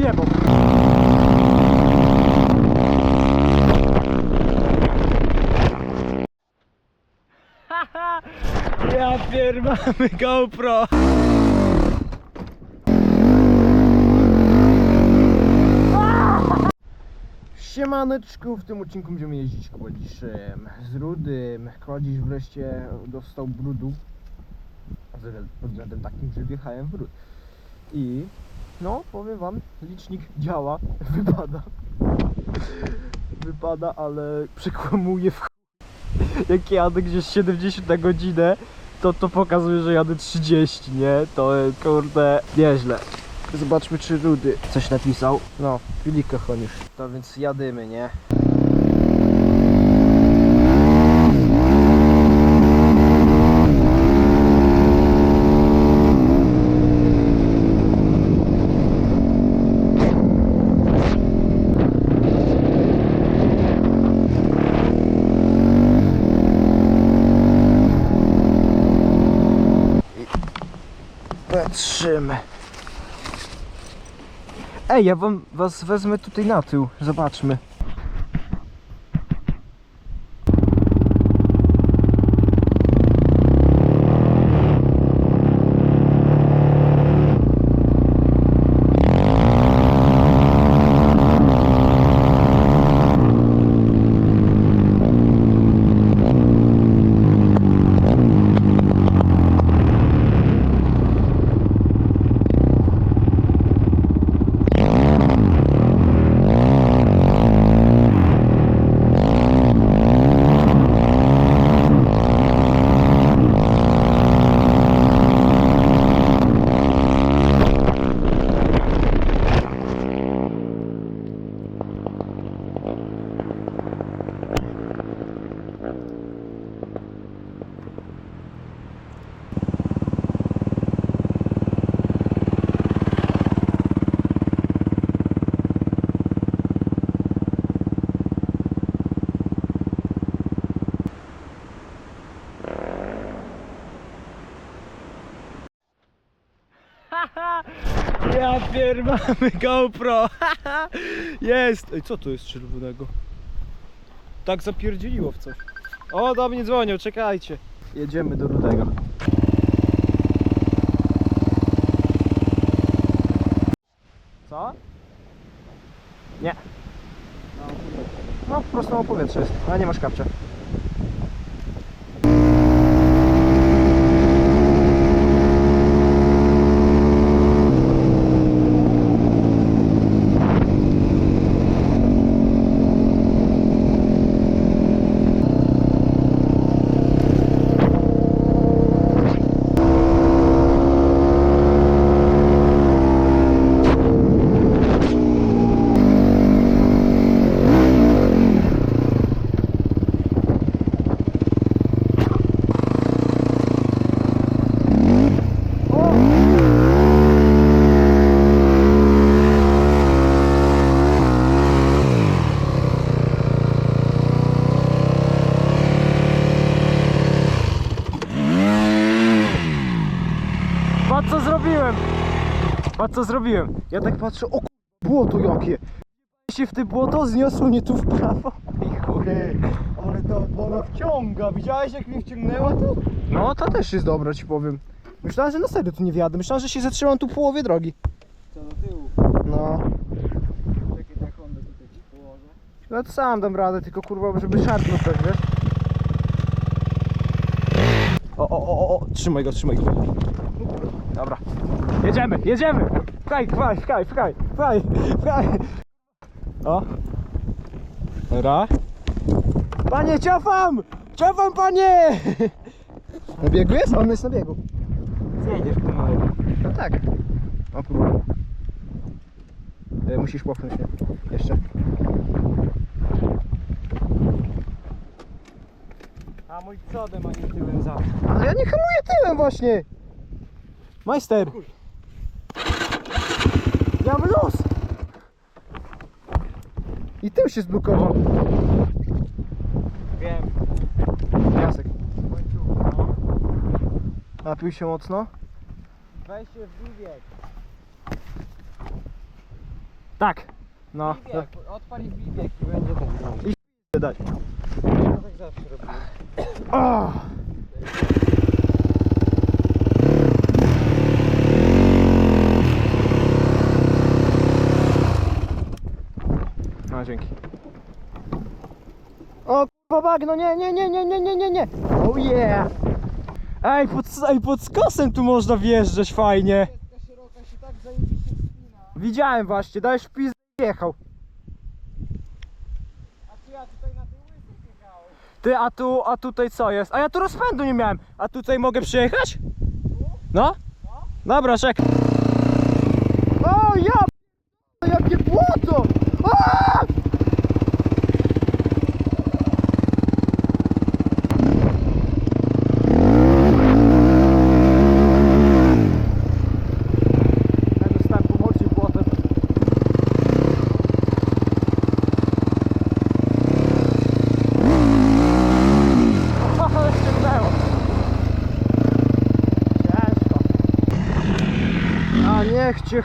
wyjebał. ja pier mamy GoPro. Siemaneczku, w tym odcinku będziemy jeździć kładziszem z Rudym. Kładzisz wreszcie dostał brudu pod względem takim, że wjechałem w brud. I no, powiem wam, licznik działa, wypada. Wypada, ale przekłamuje w. Jak jadę gdzieś 70 na godzinę, to to pokazuje, że jadę 30, nie? To kurde, nieźle. Zobaczmy, czy Rudy coś napisał. No, Filika chonisz. To więc jadymy, nie? Patrzymy. Ej, ja wam, was wezmę tutaj na tył. Zobaczmy. Mamy GoPro. Jest. Ej, co to jest czerwonego? Tak zapierdzieliło w coś. O, do mnie dzwonią, czekajcie. Jedziemy do Rudego. Co? Nie. No, po prostu mało powietrze jest, a nie masz kapcia. Patrz co zrobiłem! Patrz co zrobiłem! Ja tak patrzę, o k- błoto jakie! się w te błoto, zniosło mnie tu w prawo i chuj. Ale to ona wciąga. Widziałeś jak mnie wciągnęła tu? No to też jest dobra ci powiem. Myślałem, że na serio tu nie wjadę. Myślałem, że się zatrzymam tu w połowie drogi. Co do tyłu. No. Czekaj, tak Hondę tutaj ci położę. No to sam dam radę, tylko kurwa, żeby szarpnął coś, wiesz? O, o, o, o, o, trzymaj go, trzymaj go. Dobra. Jedziemy, jedziemy! Pchaj, pchaj, pchaj, pchaj, pchaj. O. Dobra. Panie, ciofam! Ciofam, panie! Na biegu jest? On jest na biegu. Zjedziesz pomału. No tak. O kurwa. E, Musisz popchnąć mnie. Jeszcze. A mój przodem, a nie tyłem za. Ale ja nie hamuję tyłem właśnie. Majster. Ja mam luz. I tył się zblokował. Wiem. Piasek. No. Napił się mocno. Weź się w bieg. Tak. No. Bieg, odpal i wbij bieg i będzie tak drogi. Dać. Ja tak zawsze robiłem. O! Dzięki. O, kurwa bagno, nie, nie, nie, nie, nie, nie, nie, nie. Oh yeah. Ej, pod, ej, pod skosem tu można wjeżdżać fajnie. Widziałem właśnie, dajesz pizd jechał. Ty, a tu, a tutaj co jest? A ja tu rozpędu nie miałem. A tutaj mogę przyjechać? No? Dobra, czekaj. O, ja p- jakie błoto! A! Ja dostałem pomocy błotem. Ale ściągnęło. Ciężko. A niech cię ch-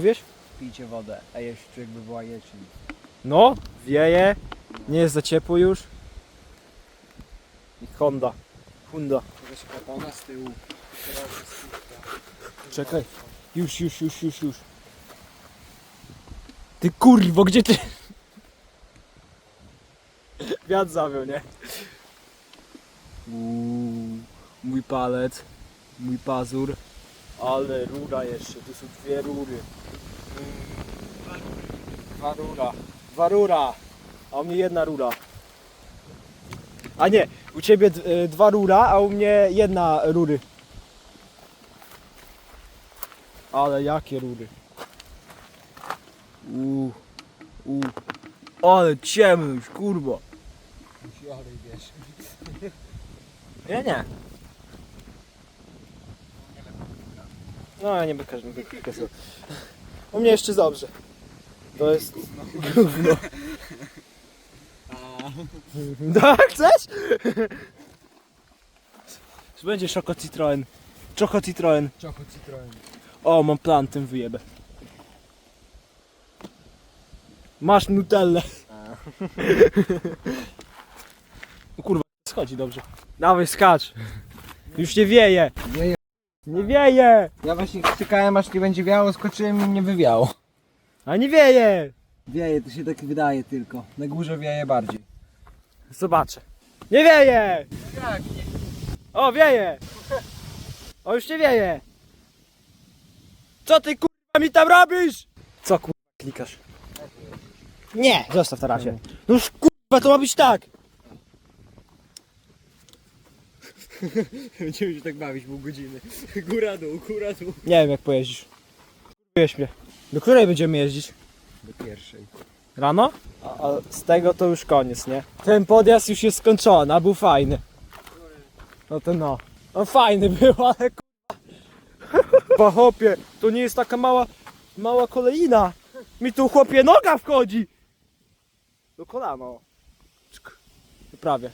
Wiesz? Pijcie wodę, a jeszcze jakby była jeczeń. No, wieje. Nie jest za ciepło już. I Honda. Honda. Jakaś kapona z tyłu. Czekaj. Już, już, już, już, już. Ty kurwo, gdzie ty? Wiatr zawiał, nie? Uuu, mój palec, mój pazur. Ale rura jeszcze, tu są dwie rury. Dwa rura. Dwa rura. A u mnie jedna rura. A nie, u ciebie y, dwa rura, a u mnie jedna rury. Ale jakie rury. Uuu, uuu. Ale ciemno kurwa. Nie, nie. No, ja nie będę każdym wykresał. U mnie jeszcze dobrze. To jest gówno. Tak, chcesz? Będzie Choco Citroen? Choco Citroen. Czoko Citroen. O, mam plan, tym wyjebę. Masz Nutellę. O kurwa, schodzi dobrze. Dawaj, skacz. Już nie wieje. Wieje. Nie wieje. Ja właśnie czekałem aż nie będzie wiało, skoczyłem i nie wywiało. A nie wieje. Wieje, to się tak wydaje tylko. Na górze wieje bardziej. Zobaczę. Nie wieje. Jak? O, wieje. O, już nie wieje. Co ty kurwa mi tam robisz? Co kurwa klikasz? Nie, zostaw na razie. No już kurwa, to ma być tak. Będziemy się tak bawić pół godziny. Góra dół, góra dół. Nie wiem jak pojeździsz. Wiesz mnie. Do której będziemy jeździć? Do pierwszej. Rano? A, a z tego to już koniec, nie? Ten podjazd już jest skończony, a był fajny. No to no. No fajny był, ale kurwa. chłopie, to nie jest taka mała, mała kolejina. Mi tu chłopie noga wchodzi. Do kolana. o. Czk. Prawie.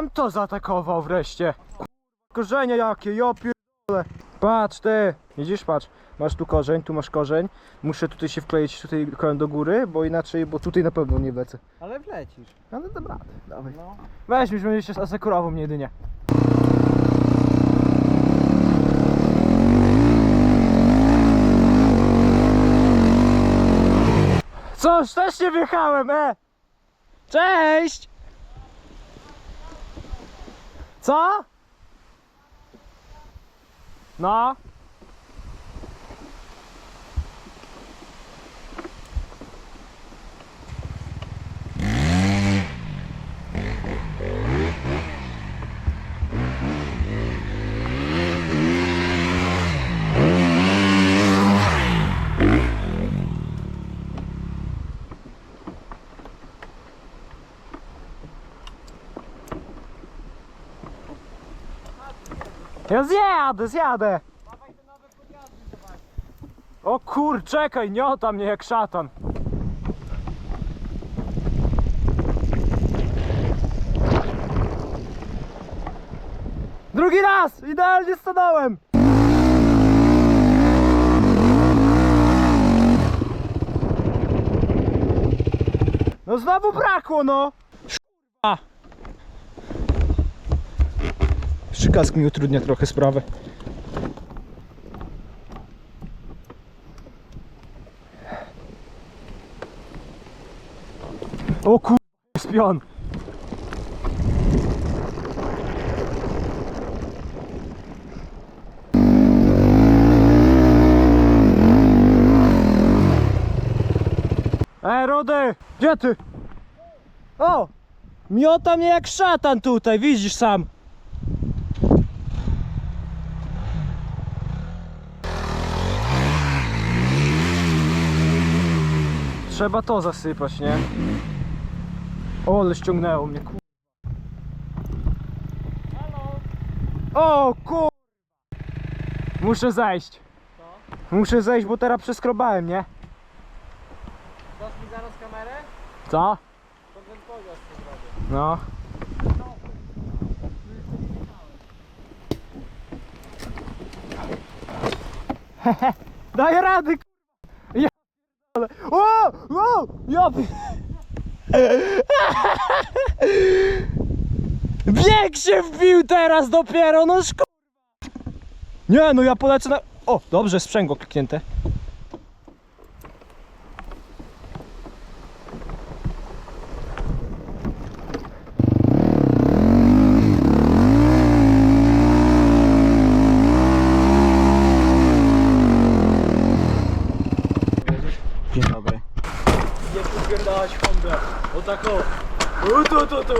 Ja bym to zaatakował wreszcie. Korzenie jakie, ja pierdolę. Patrz ty, widzisz, patrz. Masz tu korzeń, tu masz korzeń. Muszę tutaj się wkleić tutaj kołem do góry, bo inaczej, bo tutaj na pewno nie wlecę. Ale wlecisz. Ale dobra, dawaj. No. Weź mi, żebym się asekurował mnie jedynie. Coś, też nie wjechałem, e! Cześć! Co? No? Ja zjadę, zjadę! O kur, czekaj, niota mnie jak szatan. Drugi raz! Idealnie stanąłem! No znowu brakło, no! A. Kask mi utrudnia trochę sprawę. O kur... spion! Ej, Rody! Gdzie ty? O! Miota mnie jak szatan tutaj, widzisz sam. Trzeba to zasypać, nie? O, ale ściągnęło mnie, kur... O, kur... Muszę zejść. Muszę zejść, bo teraz przeskrobałem, nie? Dasz mi zaraz kamerę? Co? To ten pojazd co zrobię. No. Daj rady, k***a. Ale. O! O! Ja Bieg się wbił teraz dopiero, no szko... Nie, no ja polecę na... O, dobrze, sprzęgło kliknięte. O tak o. U, tu, tu, tu.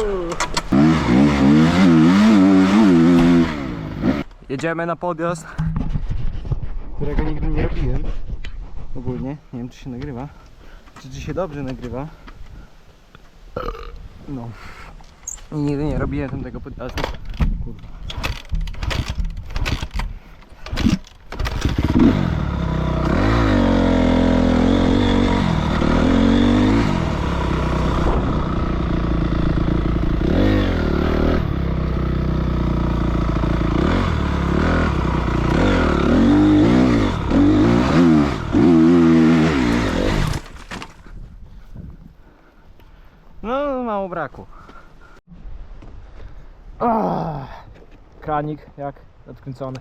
Jedziemy na podjazd. Którego nigdy nie robiłem. Ogólnie. Nie wiem czy się nagrywa. Czy, czy się dobrze nagrywa. No. I nigdy nie robiłem tam tego podjazdu. Kurwa. No mało braku. Ah, kranik jak odkręcony.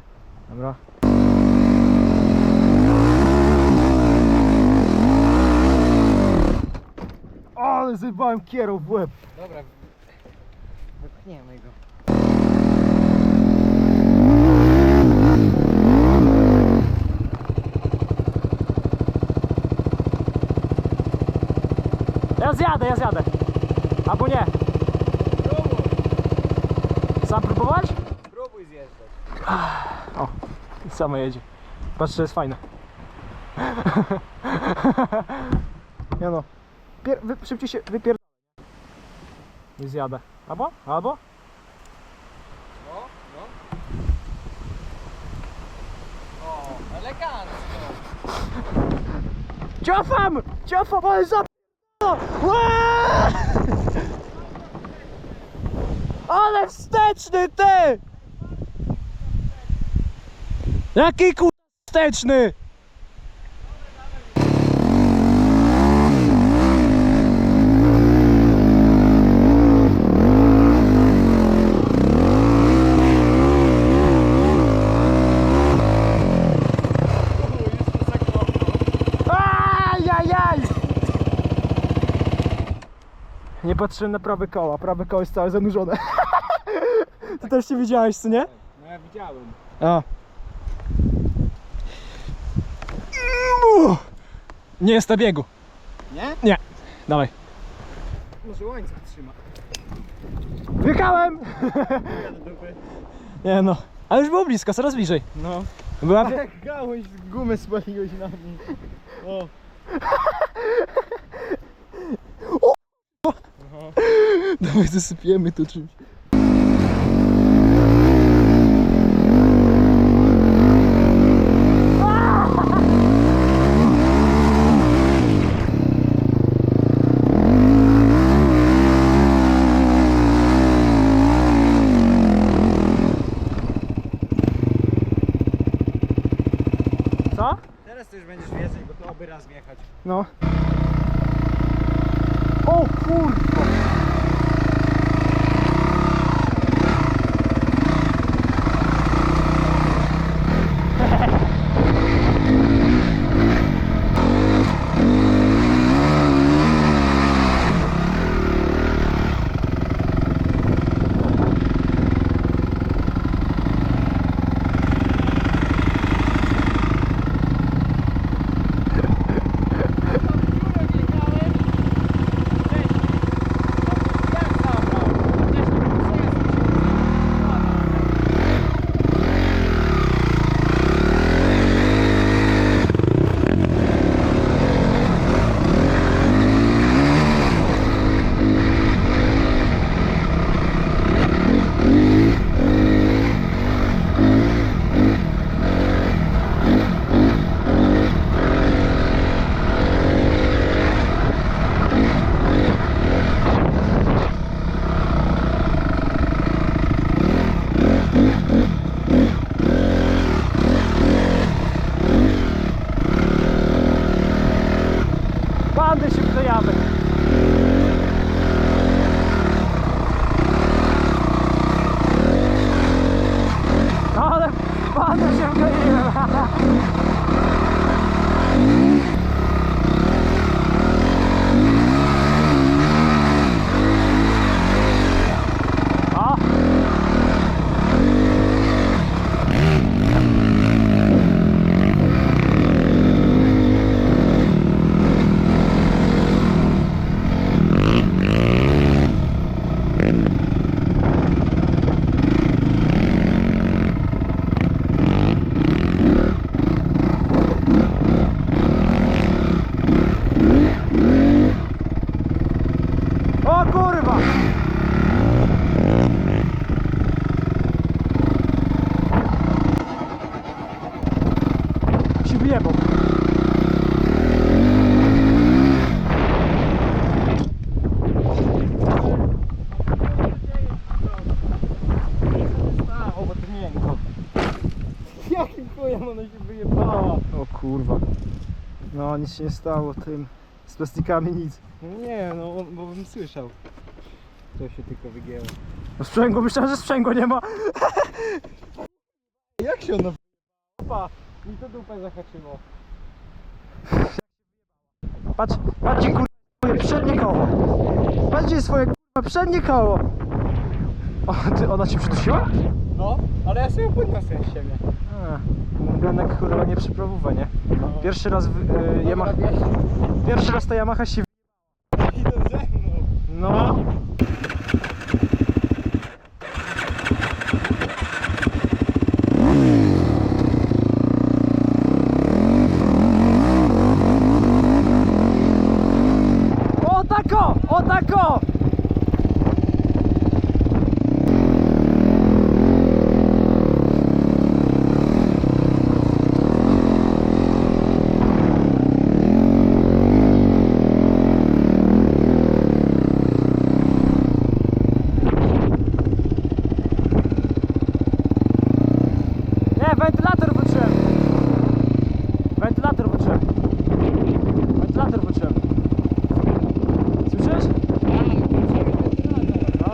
Dobra. Ale zjebałem kierą w łeb. Dobra. Wypchniemy go. Ja zjadę, ja zjadę. Albo nie. Próbuj. Sam próbować? Próbuj zjeżdżać. O, samo jedzie. Patrz, to jest fajne. Nie no. Pier wy szybciej się wypier... Nie zjadę. Albo? Albo? No, no. O, elegancko. Ciofam! Ciofam, ale za... Ła! Ale wsteczny ty! Jaki ku... wsteczny? Nie patrzyłem na prawe koła, prawe koło jest całe zanurzone. Ty też się widziałeś, co nie? No ja widziałem. A. Nie jest na biegu. Nie? Dawaj. Może łańcuch trzyma. Wjechałem! Nie no, ale już było blisko, coraz bliżej. No. Była... A jak gałąź z gumy spaliłeś na mnie. O. Dawaj zasypiemy to czymś. เนาะ nic się nie stało tym. Z plastikami nic. Nie, no bo bym słyszał. To się tylko wygięło. No sprzęgło, myślałem, że sprzęgło nie ma. Jak się ona Opa, mi to dupę zahaczyło. Patrz, patrzcie kurwa, swoje przednie koło. Patrzcie swoje kurwa przednie koło. O, ty, ona cię przydusiła? No, ale ja sobie podniosłem z siebie. A, Genek kurwa nie przyprawówę, nie? No. Pierwszy raz y, Yamaha, pierwszy raz ta Yamaha się w- Idą ze mną. No. O tako! O tako! Nie, wentylator włączyłem. Wentylator włączyłem. Wentylator włączyłem. Słyszysz? No.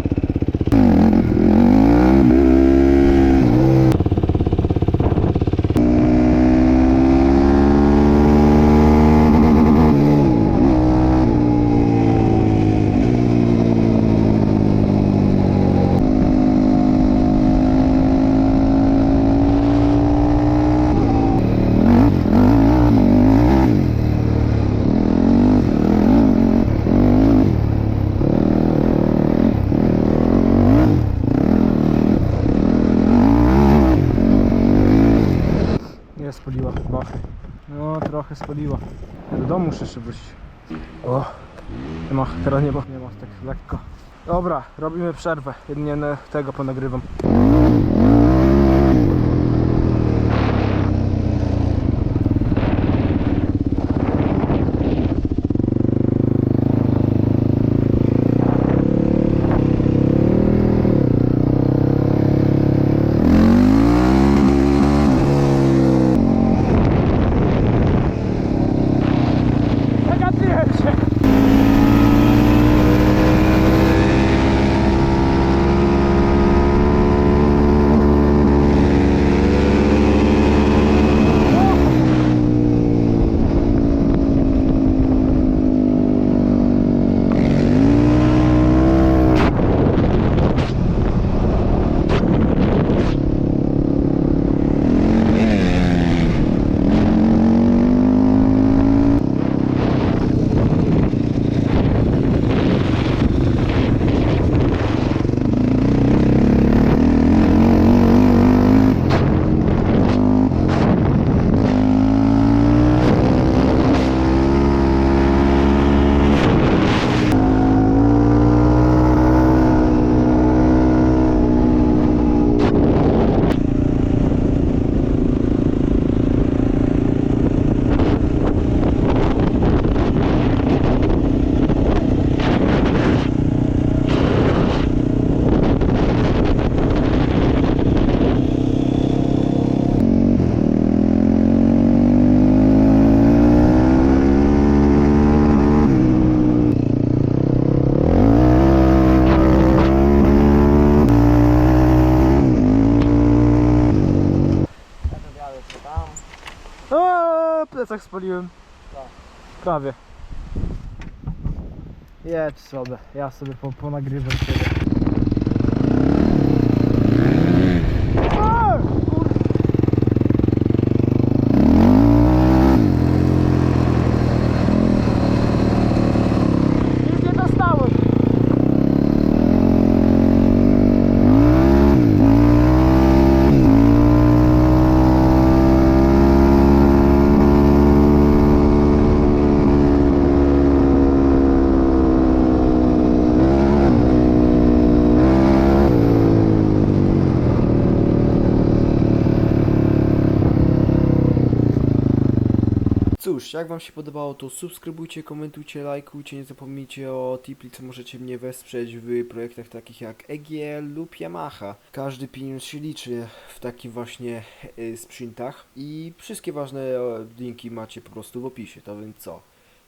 Nie spaliła chyba. No trochę spaliła. Do domu muszę jeszcze wrócić. O, nie ma, teraz nie ma, nie ma tak lekko. Dobra, robimy przerwę. Jedynie tego ponagrywam. Zagapiłem się! Spaliłem? Tak. Prawie. Jedź sobie, ja sobie po, ponagrywam ciebie. Ej, kur- Nic nie dostałem. Cóż, jak wam się podobało, to subskrybujcie, komentujcie, lajkujcie, nie zapomnijcie o Tipli, co możecie mnie wesprzeć w projektach takich jak EGL lub Yamaha. Każdy pieniądz się liczy w takich właśnie y, i wszystkie ważne e, linki macie po prostu w opisie, to więc co?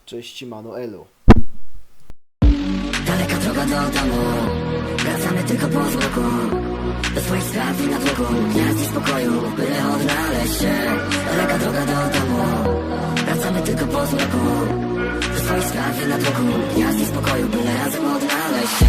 Cześć, Mano Elu. Daleka droga do domu Wracamy tylko po Do swoich spraw i natłoku Gniazd i spokoju, byle odnaleźć się. Daleka droga do domu. Wracamy tylko po zmroku. Do swoich spraw i natłoku Gniazd i spokoju, byle razem odnaleźć się